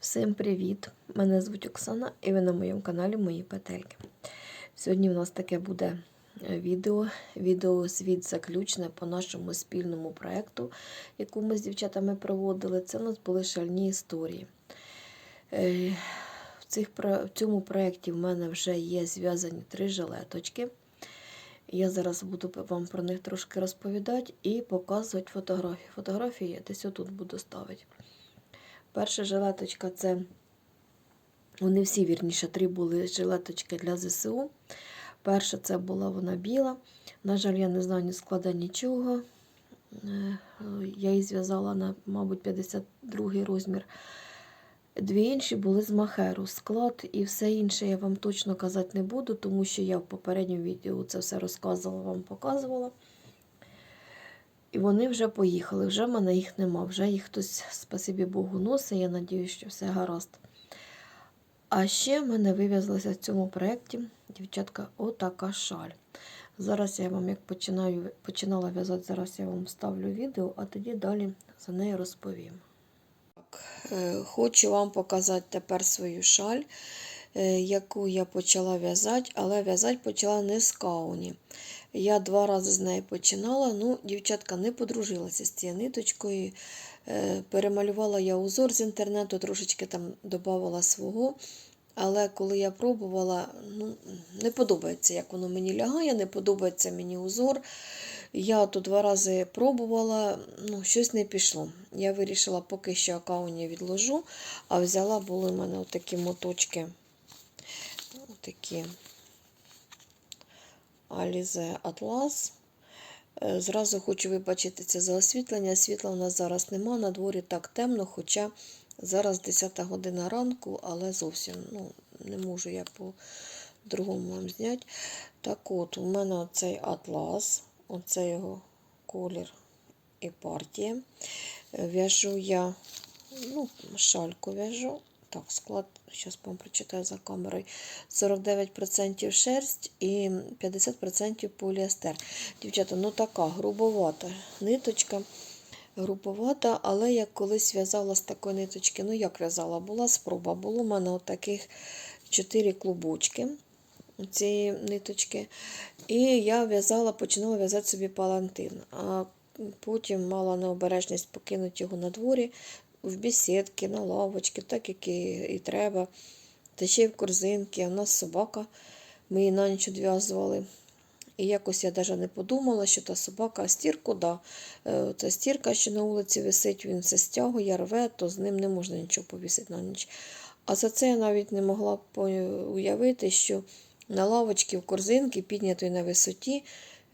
Всім привіт! Мене звуть Оксана і ви на моєму каналі Мої Петельки. Сьогодні у нас таке буде е, відео, відео звіт заключне по нашому спільному проєкту, яку ми з дівчатами проводили. Це у нас були шальні історії. Е, В, цих, в цьому проєкті в мене вже є зв'язані три жилеточки. Я зараз буду вам про них трошки розповідати і показувати фотографії. Фотографії я десь отут буду ставити. Перша жилеточка це. Вони всі, вірніше, три були жилеточки для ЗСУ. Перша це була вона біла. На жаль, я не знаю ні склада нічого. Е, Я її зв'язала на, мабуть, 52 розмір. Дві інші були з махеру. Склад і все інше я вам точно казати не буду, тому що я в попередньому відео це все розказувала, вам показувала. І вони вже поїхали, вже в мене їх нема, вже їх хтось, спасибі Богу, носить. Я сподіваюся, що все гаразд. А ще в мене вив'язалася в цьому проєкті, дівчатка, отака шаль. Зараз я вам, як починаю, починала в'язати, зараз я вам ставлю відео, а тоді далі за нею розповім. Так, е, хочу вам показати тепер свою шаль, яку я почала в'язати, але в'язати почала не з кауні. Я два рази з нею починала. Ну, дівчатка не подружилася з цією ниточкою. Е, Перемалювала я узор з інтернету, трошечки там додавала свого. Але коли я пробувала, ну, не подобається, як воно мені лягає, не подобається мені узор. Я то два рази пробувала, ну, щось не пішло. Я вирішила, поки що акауні відложу, а взяла були в мене такі моточки. Отакі Alize Atlas. Е, Зразу хочу вибачитися за освітлення. Світла у нас зараз нема, на дворі так темно, хоча зараз 10 година ранку, але зовсім ну, не можу я по-другому вам зняти. Так от, у мене оцей атлас, оце його колір і партія. В'яжу я, ну, шальку в'яжу. Так, склад, зараз вам прочитаю за камерою. 49% шерсть і 50% поліестер. Дівчата, ну така грубовата ниточка. Грубовата, але я колись в'язала з такої ниточки. Ну, як в'язала, була спроба. Було в мене отаких 4 клубочки цієї ниточки. І я в'язала, починала в'язати собі палантин. А потім мала необережність покинути його на дворі в бесідки, на лавочки, так як і, і треба. Та ще й в корзинки. В нас собака, ми її на ніч відв'язували. І якось я навіть не подумала, що та собака, а стірку, да. Е, Та стірка, що на вулиці висить, він все стягує, рве, то з ним не можна нічого повісити на ніч. А за це я навіть не могла уявити, що на лавочці в корзинки, піднятої на висоті,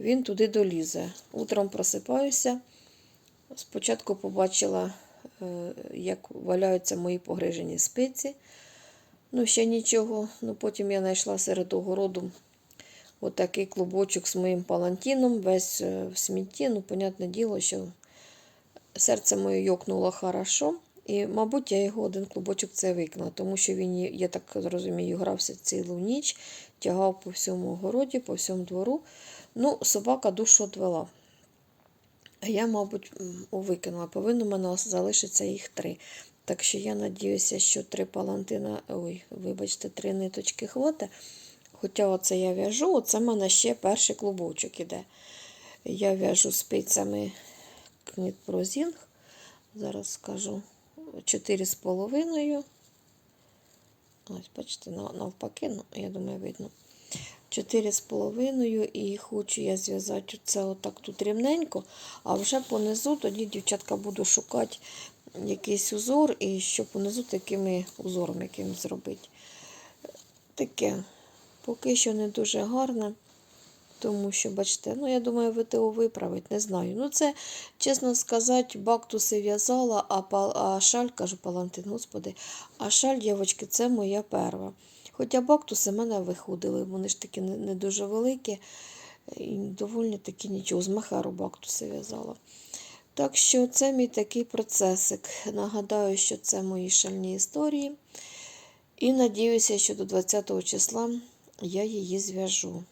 він туди долізе. Утром просипаюся. Спочатку побачила, як валяються мої погрижені спиці. Ну, ще нічого. Ну, потім я знайшла серед огороду отакий клубочок з моїм палантіном, весь е, в смітті. Ну, понятне діло, що серце моє йокнуло хорошо. І, мабуть, я його один клубочок це викинула, тому що він, я так розумію, грався цілу ніч, тягав по всьому огороді, по всьому двору. Ну, собака душу відвела. А я, мабуть, викинула. Повинно в мене залишиться їх три. Так що я надіюся, що три палантина, ой, вибачте, три ниточки хватить. Хоча оце я в'яжу, оце в мене ще перший клубочок іде. Я в'яжу спицями Prozing. Зараз скажу 4,5. Ось, бачите, навпаки, ну, я думаю, видно. 4,5 і хочу я зв'язати це отак тут рівненько, а вже понизу тоді, дівчатка, буду шукати якийсь узор, і щоб понизу такими узором яким зробити. Таке поки що не дуже гарне. Тому що, бачите, ну я думаю, ВТО виправить, не знаю. Ну, це, чесно сказати, бактуси в'язала, а, а шаль, кажу, палантин, господи, а шаль, дівчатки, це моя перва. Хоча бактуси мене виходили, вони ж такі не, дуже великі, і доволі таки нічого, з махеру бактуси в'язала. Так що це мій такий процесик. Нагадаю, що це мої шальні історії. І надіюся, що до 20 числа я її зв'яжу.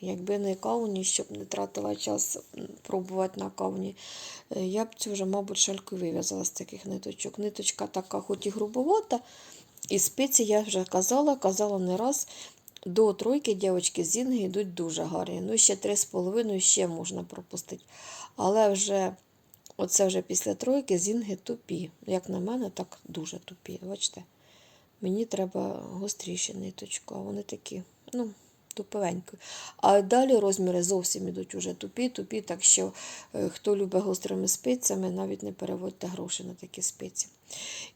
Якби не кавуні, щоб не тратила час пробувати на кавуні, е, я б цю вже, мабуть, шальку вив'язала з таких ниточок. Ниточка така, хоч і грубовата, і спиці, я вже казала, казала не раз. До тройки дівчатки зінги йдуть дуже гарні. Ну, ще три з половиною ще можна пропустити. Але вже оце вже після тройки зінги тупі. Як на мене, так дуже тупі. Бачите? Мені треба гостріші ниточку, а вони такі, ну, тупивенькі. А далі розміри зовсім ідуть уже тупі, тупі, так що е, хто любить гострими спицями, навіть не переводьте гроші на такі спиці.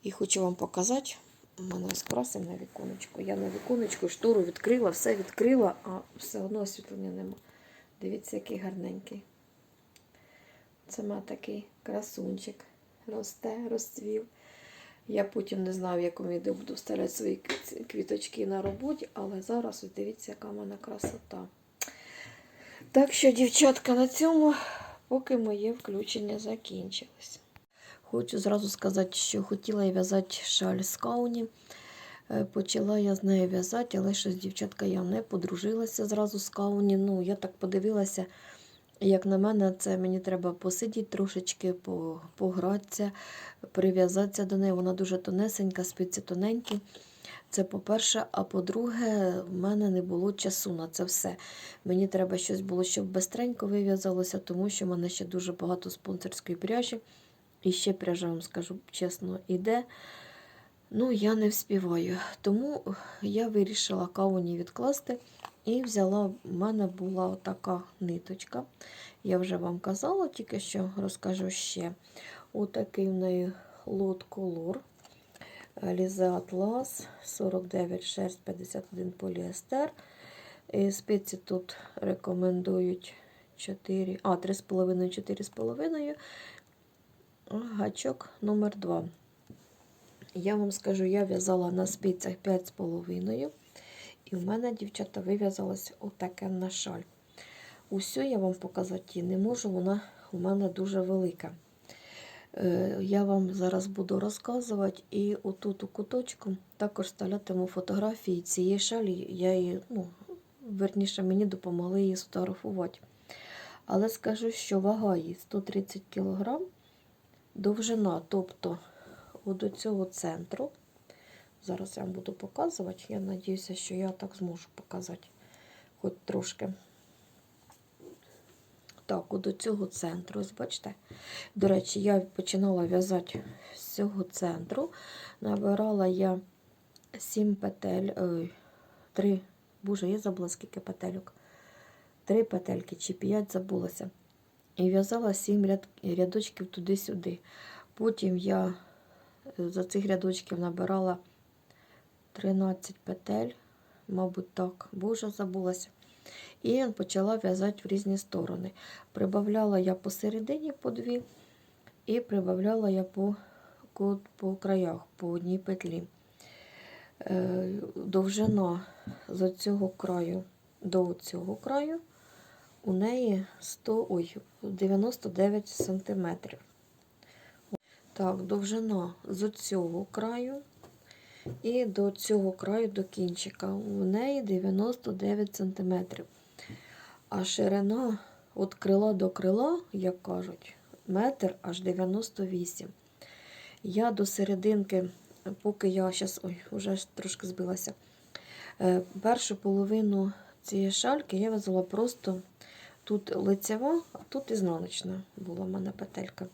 І хочу вам показати, у мене ось красень на віконечку. Я на віконечку штору відкрила, все відкрила, а все одно освітлення нема. Дивіться, який гарненький. Це має такий красунчик. Росте, розцвів. Я потім не знаю, в якому відео буду вставляти свої квіточки на роботі, але зараз ось дивіться, яка в мене красота. Так що, дівчатка, на цьому поки моє включення закінчилось. Хочу зразу сказати, що хотіла я в'язати шаль з кауні. Е, Почала я з нею в'язати, але щось, дівчатка, я не подружилася зразу з кауні. Ну, я так подивилася, як на мене, це мені треба посидіти трошечки, погратися, прив'язатися до неї. Вона дуже тонесенька, спиці тоненькі. Це по-перше, а по-друге, в мене не було часу на це все. Мені треба щось було, щоб бистренько вив'язалося, тому що в мене ще дуже багато спонсорської пряжі. І ще пряжа, вам скажу чесно, іде. Ну, я не вспіваю. Тому я вирішила кавуні відкласти і взяла, в мене була така ниточка. Я вже вам казала, тільки що розкажу ще. Отакий в неї лот колор. Лізе Атлас, 49 шерсть, 51 поліестер. І спиці тут рекомендують 4, а, 3,5, 4,5. А Гачок номер 2. Я вам скажу, я в'язала на спицях 5,5. І в мене, дівчата, вив'язалась отаке на шаль. Усю я вам показати не можу, вона у мене дуже велика. Е, Я вам зараз буду розказувати, і отут у куточку також вставлятиму фотографії цієї шалі. Я її, ну, верніше, мені допомогли її сфотографувати. Але скажу, що вага її 130 кг, довжина, тобто до цього центру. Зараз я вам буду показувати. Я сподіваюся, що я так зможу показати хоч трошки. Так, до цього центру, ось бачите. До речі, я починала в'язати з цього центру. Набирала я 7 петель, ой, 3, боже, я забула скільки петельок. 3 петельки чи 5 забулася. І в'язала 7 ряд, рядочків туди-сюди. Потім я е, за цих рядочків набирала 13 петель, мабуть, так, боже, забулася. І почала в'язати в різні сторони. Прибавляла я посередині по дві, і прибавляла я по, по краях, по одній петлі. Е, Довжина з цього краю до цього краю у неї 100, ой, 99 сантиметрів. Так, довжина з цього краю і до цього краю до кінчика. У неї 99 см. А ширина від крила до крила, як кажуть, метр аж 98. Я до серединки, поки я зараз, ой, вже трошки збилася. Е, Першу половину цієї шальки я в'язала просто тут лицева, а тут ізнаночна була в мене петелька.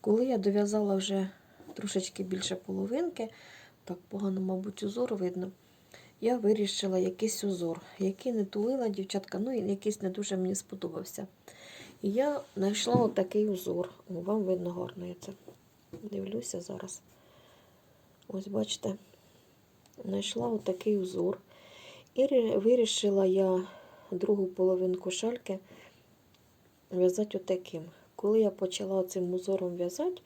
Коли я дов'язала вже трошечки більше половинки, так погано, мабуть, узор видно. Я вирішила якийсь узор, який не тулила дівчатка, ну і якийсь не дуже мені сподобався. І я знайшла отакий узор. Вам видно гарно я це. Дивлюся зараз. Ось бачите, знайшла отакий узор. І вирішила я другу половинку шальки в'язати отаким. Коли я почала цим узором в'язати,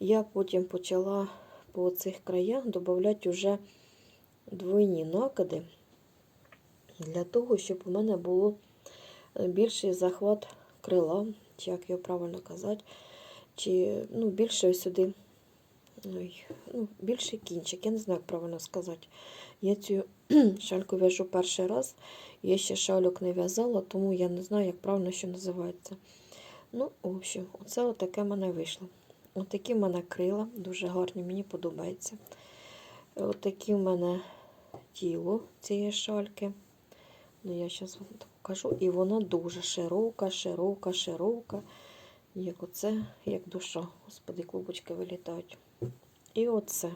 я потім почала по цих краях додати вже двойні накиди для того, щоб у мене е, більший захват крила, чи як його правильно казати, чи ну, більше сюди ну, більший кінчик, я не знаю, як правильно сказати. Я цю шальку в'яжу перший раз. Я ще шальок не в'язала, тому я не знаю, як правильно що називається. Ну, в общем, оце отаке в мене вийшло. Отакі в мене крила, дуже гарні, мені подобається. Отакі в мене тіло цієї шальки. Ну, я зараз вам так покажу. І вона дуже широка, широка, широка. Як оце, як душа. Господи, клубочки вилітають. І оце.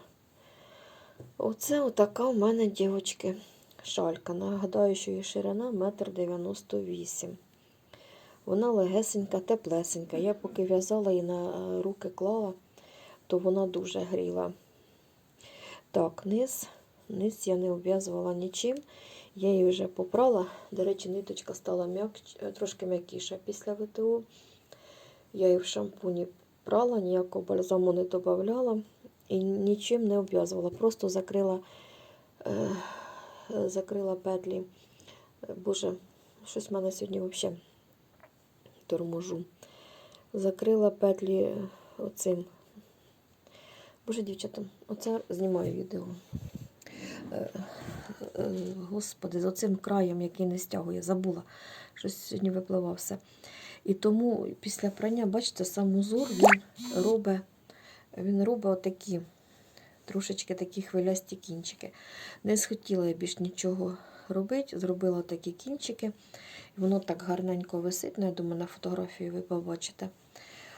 Оце отака в мене, дівчатки, шалька. Нагадаю, що її ширина 1,98 м. Вона легесенька, теплесенька. Я поки в'язала і на е, руки клала, то вона дуже гріла. Так, низ. Низ я не обв'язувала нічим. Я її вже попрала. До речі, ниточка стала м'як... трошки м'якіша після ВТО. Я її в шампуні прала, ніякого бальзаму не додавала і нічим не обв'язувала. Просто закрила, е, закрила петлі. Е, Боже, щось в мене сьогодні взагалі торможу. Закрила петлі оцим. Боже, дівчата, оце знімаю відео. Е, е, Господи, з оцим краєм, який не стягує, забула. Щось сьогодні випливав все. І тому після прання, бачите, сам узор він робить, він робить отакі, трошечки такі хвилясті кінчики. Не схотіла я більш нічого робити, зробила такі кінчики. І воно так гарненько висить, ну, я думаю, на фотографії ви побачите.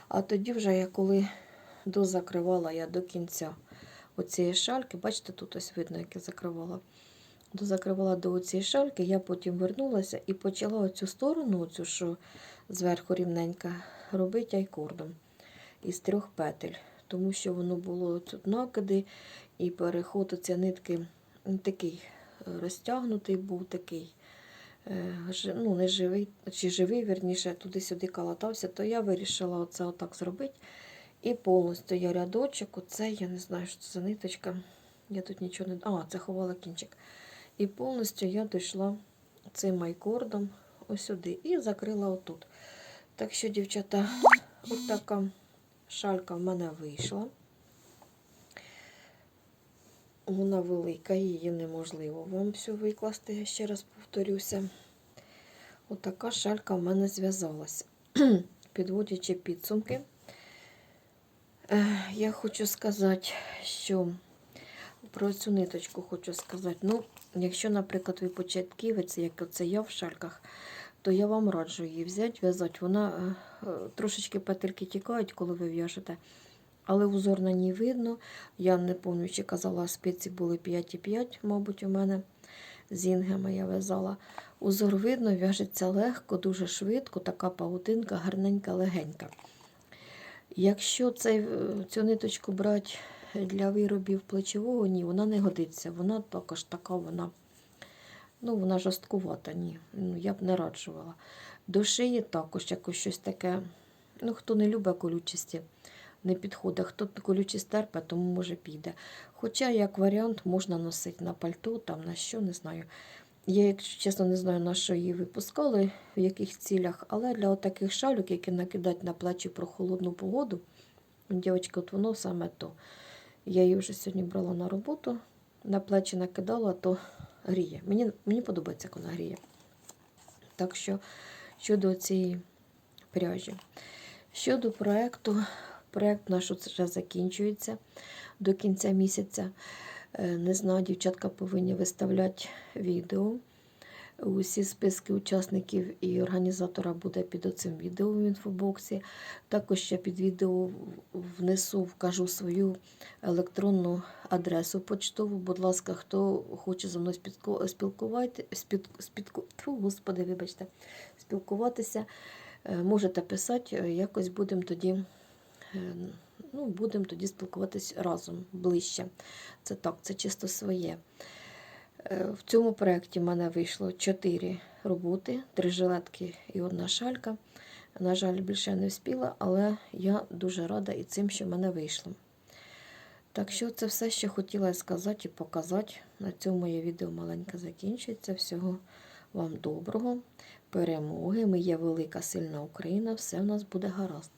А тоді вже я коли дозакривала я до кінця оцієї шальки, бачите, тут ось видно, як я закривала. Дозакривала до цієї шальки, я потім вернулася і почала оцю сторону, оцю, що зверху рівненька, робити айкордом із трьох петель. Тому що воно було тут накиди, і переход оці нитки такий е, розтягнутий був такий. е, Ну, не живий, чи живий, верніше, туди-сюди калатався, то я вирішила оце отак зробити. І повністю я рядочок, оце, я не знаю, що це за ниточка. Я тут нічого не. А, це ховала кінчик. І повністю я дійшла цим айкордом ось сюди і закрила отут. Так що, дівчата, от така шалька в мене вийшла. Вона велика, її неможливо вам всю викласти, я ще раз повторюся. Отака шалька в мене зв'язалася. Підводячи підсумки, е, я хочу сказати, що про цю ниточку хочу сказати. Ну, якщо, наприклад, ви початківець, як оце я в шальках, то я вам раджу її взяти, в'язати. Вона е, е, трошечки петельки тікають, коли ви в'яжете, але узор на ній видно. Я не пам'ятаю, чи казала, спиці були 5,5, мабуть, у мене з інгами я в'язала. Узор видно, в'яжеться легко, дуже швидко, така паутинка, гарненька, легенька. Якщо цей, е, цю ниточку брати для виробів плечового, ні, вона не годиться. Вона також така, вона, ну, вона жорсткувата, ні. Ну, я б не раджувала. До шиї також якось щось таке. Ну, хто не любить колючості, не підходить. Хто колючість терпе, тому може піде. Хоча, як варіант, можна носити на пальто, там на що, не знаю. Я, якщо чесно, не знаю, на що її випускали, в яких цілях, але для таких шалюк, які накидати на плечі про холодну погоду, дівчатка, от воно саме то. Я її вже сьогодні брала на роботу, на плечі накидала, то гріє. Мені, мені подобається, як вона гріє. Так що щодо цієї пряжі. Щодо проєкту, проєкт наш вже закінчується до кінця місяця. Е, Не знаю, дівчатка повинні виставляти відео. Усі списки учасників і організатора буде під оцим відео в інфобоксі. Також я під відео внесу, вкажу свою електронну адресу почтову. Будь ласка, хто хоче зі мною спілку- спілкувати, спід, спідку, Тьфу, господи, вибачте, спілкуватися, е, можете писати, е, якось будемо тоді. е, Ну, будемо тоді спілкуватись разом ближче. Це так, це чисто своє. Е, В цьому проєкті в мене вийшло 4 роботи, 3 жилетки і одна шалька. На жаль, більше не вспіла, але я дуже рада і цим, що в мене вийшло. Так що це все, що хотіла сказати і показати. На цьому моє відео маленьке закінчується. Всього вам доброго, перемоги. Ми є велика, сильна Україна, все в нас буде гаразд.